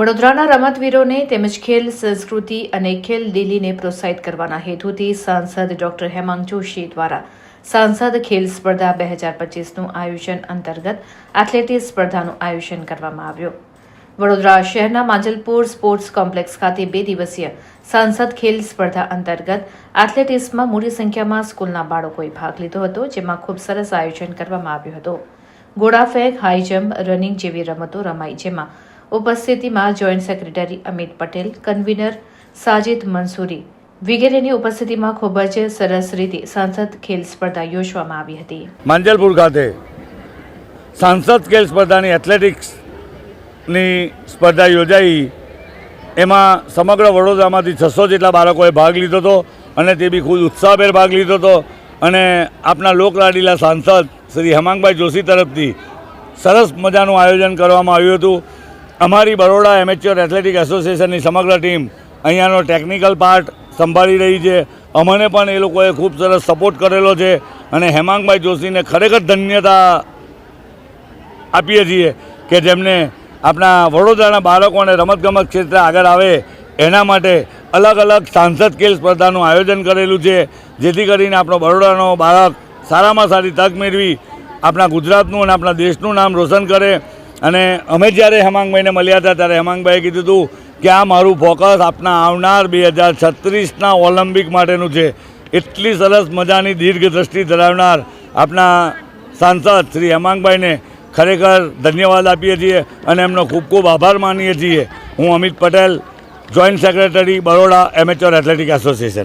વડોદરાના રમતવીરોને તેમજ ખેલ સંસ્કૃતિ અને ખેલ દિલ્હીને પ્રોત્સાહિત કરવાના હેતુથી સાંસદ ડોક્ટર હેમાંગ જોશી દ્વારા સાંસદ ખેલ સ્પર્ધા બે હજાર પચીસનું આયોજન અંતર્ગત એથ્લેટિક્સ સ્પર્ધાનું આયોજન કરવામાં આવ્યું. વડોદરા શહેરના માંજલપુર સ્પોર્ટ્સ કોમ્પ્લેક્સ ખાતે બે દિવસીય સાંસદ ખેલ સ્પર્ધા અંતર્ગત એથ્લેટિક્સમાં મોટી સંખ્યામાં સ્કૂલના બાળકોએ ભાગ લીધો હતો, જેમાં ખૂબ સરસ આયોજન કરવામાં આવ્યું હતું. ગોળાફેંક હાઈ જમ્પ, રનિંગ જેવી રમતો રમાઈ, જેમાં ઉપસ્થિતિમાં joint secretary Amit Patel, convener Sajid Mansuri વગેરેની ઉપસ્થિતિમાં ખૂબ જ સરસ રીતે સાંસદ ખેલ સ્પર્ધા યોજવામાં આવી હતી. માંજલપુર ખાતે સાંસદ ખેલ સ્પર્ધાની એથ્લેટિક્સની સ્પર્ધા યોજાઈ. એમાં સમગ્ર વડોદરામાંથી છસો જેટલા બાળકોએ ભાગ લીધો હતો અને તે બી ખૂબ ઉત્સાહભેર ભાગ લીધો હતો. અને આપના લોકલાડીલા સાંસદ શ્રી હેમાંગભાઈ જોશી તરફથી સરસ મજાનું આયોજન કરવામાં આવ્યું હતું. અમારી બરોડા એમેચ્યોર એથ્લેટિક એસોસિએશનની સમગ્ર ટીમ અહીંયાનો ટેકનિકલ પાર્ટ સંભાળી રહી છે. અમને પણ એ લોકોએ ખૂબ સરસ સપોર્ટ કરેલો છે અને હેમાંગભાઈ જોશીને ખરેખર ધન્યતા આપીએ છીએ કે જેમને આપણા વડોદરાના બાળકોને રમતગમત ક્ષેત્રે આગળ આવે એના માટે અલગ અલગ સાંસદ ખેલ સ્પર્ધાનું આયોજન કરેલું છે, જેથી કરીને આપણો બરોડાનો બાળક સારામાં સારી તક મેળવી આપણા ગુજરાતનું અને આપણા દેશનું નામ રોશન કરે. અને અમે જ્યારે હેમાંગભાઈને મળ્યા હતા ત્યારે હેમાંગભાઈએ કીધું હતું કે આ મારું ફોકસ આપના આવનાર બે હજાર છત્રીસના ઓલિમ્પિક માટેનું છે. એટલી સરસ મજાની દીર્ઘ દ્રષ્ટિ ધરાવનાર આપના સાંસદ શ્રી હેમાંગભાઈને ખરેખર ધન્યવાદ આપીએ છીએ અને એમનો ખૂબ ખૂબ આભાર માનીએ છીએ. હું Amit Patel joint secretary Baroda amateur athletic association